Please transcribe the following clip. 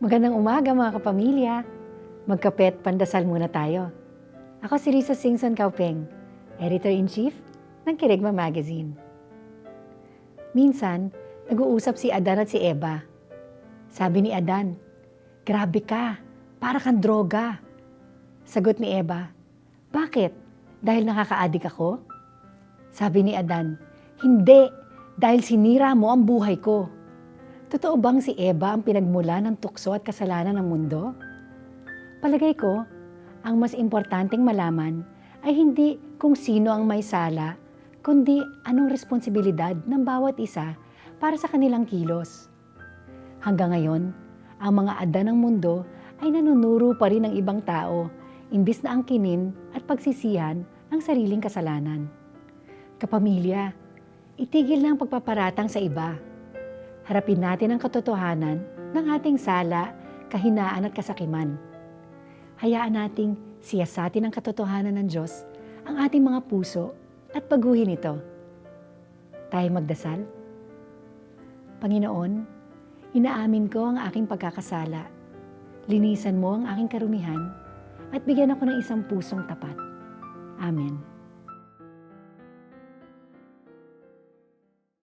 Magandang umaga mga kapamilya. Magkape at pandasal muna tayo. Ako si Lisa Singson Kaupeng, Editor-in-Chief ng Kirigma Magazine. Minsan, nag-uusap si Adan at si Eva. Sabi ni Adan, Grabe ka, para kang droga. Sagot ni Eva, Bakit? Dahil nakaka-addict ako? Sabi ni Adan, Hindi, dahil sinira mo ang buhay ko. Totoo bang si Eva ang pinagmula ng tukso at kasalanan ng mundo? Palagay ko, ang mas importanteng malaman ay hindi kung sino ang may sala, kundi anong responsibilidad ng bawat isa para sa kanilang kilos. Hanggang ngayon, ang mga ada ng mundo ay nanunuro pa rin ng ibang tao, imbis na angkinin at pagsisihan ang sariling kasalanan. Kapamilya, itigil na ang pagpaparatang sa iba harapin natin ang katotohanan ng ating sala, kahinaan at kasakiman. Hayaan nating siyasatin ang katotohanan ng Diyos ang ating mga puso at baguhin ito. Tayo magdasal. Panginoon, inaamin ko ang aking pagkakasala. Linisan mo ang aking karumihan at bigyan ako ng isang pusong tapat. Amen.